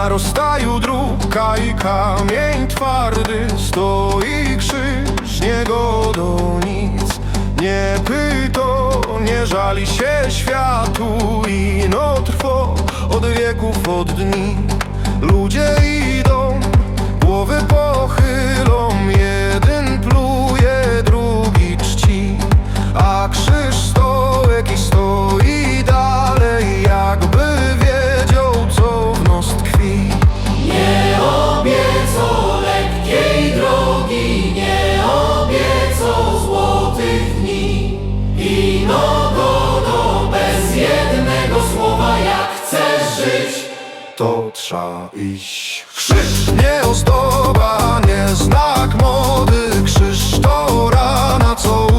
Na rozstaju dróg i kamień twardy Stoi krzyż, nie go do nic. Nie pyto, nie żali się światu I no trwo od wieków, od dni. Ludzie idą, głowy pochylą Jeden to trzeba iść. Krzyż nie ozdoba, nie znak mody. Krzyż to rana, co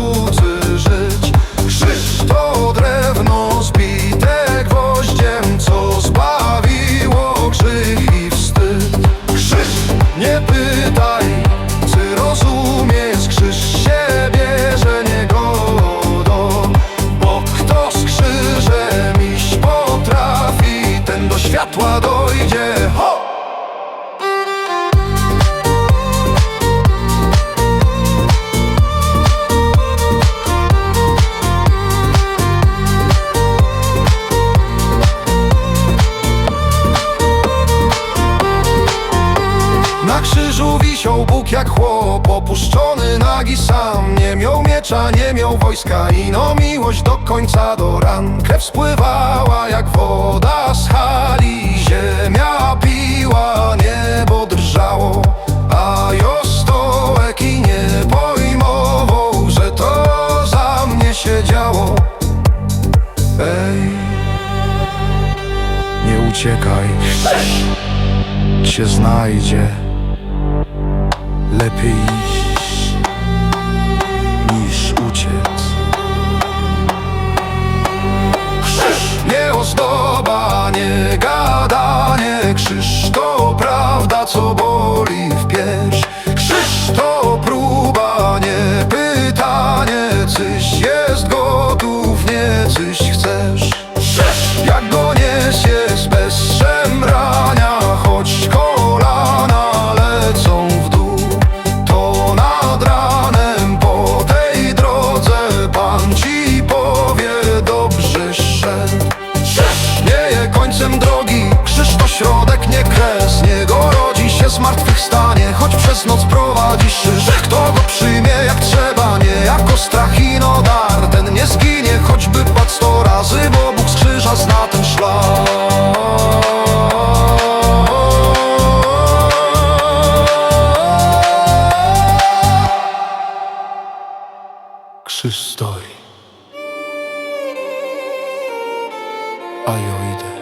wisiał Bóg jak chłop Opuszczony nagi sam. Nie miał miecza, nie miał wojska I no miłość do końca do ran. Krew spływała jak woda z hali. Ziemia piła, niebo drżało A jo stołek i nie pojmował Że to za mnie się działo. Ej Nie uciekaj. Cię znajdzie Lepiej Choć przez noc prowadzisz że kto go przyjmie jak trzeba Nie jako strachinodar, ten nie zginie Choćby padł sto razy, bo Bóg z krzyża zna ten szlak. Krzyż stoi, a ja idę.